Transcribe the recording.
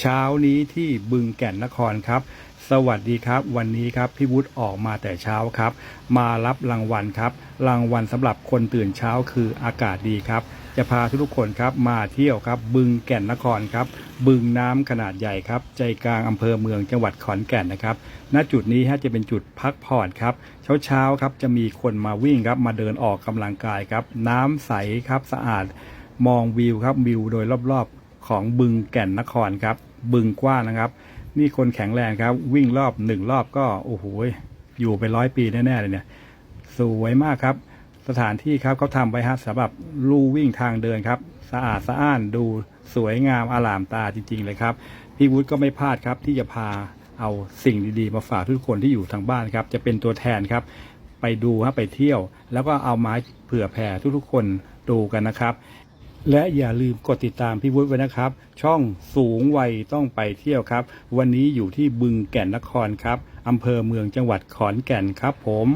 เช้านี้ที่บึงแก่นนครครับ สวัสดีครับ วันนี้ครับพี่วุฒิออกมาแต่เช้าครับ มารับรางวัลครับ รางวัลสำหรับคนตื่นเช้าคืออากาศดีครับ จะพาทุกๆคนครับมาเที่ยวครับ บึงแก่นนครครับ บึงน้ำขนาดใหญ่ครับ ใจกลางอำเภอเมืองจังหวัดขอนแก่นนะครับ ณจุดนี้ฮะจะเป็นจุดพักผ่อนครับเช้าๆครับจะมีคนมาวิ่งครับมาเดินออกกำลังกายครับ น้ำใสครับสะอาดมองวิวครับวิวโดยรอบๆ ของบึงแก่นนครครับ บึงกว้างนะครับ นี่คนแข็งแรงครับ วิ่งรอบหนึ่งรอบก็โอ้โหอยู่ไปร้อยปีแน่ๆเลยเนี่ย สวยมากครับ สถานที่ครับเขาทำไว้ฮะสำหรับลู่วิ่งทางเดินครับ สะอาดสะอ้านดูสวยงามอลามตาจริง ๆ เลยครับ พี่วุฒิก็ไม่พลาดครับ ที่จะพาเอาสิ่งดีๆ มาฝากทุกคนที่อยู่ทางบ้านครับ จะเป็นตัวแทนครับ ไปดูฮะไปเที่ยว แล้วก็เอามาเผื่อแผ่ทุกๆคนดูกันนะครับ และอย่าลืมกดติดตามพี่วุฒิไว้นะครับ ช่องสูงวัยต้องไปเที่ยวครับ วันนี้อยู่ที่บึงแก่นนครครับอำเภอเมืองจังหวัดขอนแก่นครับผม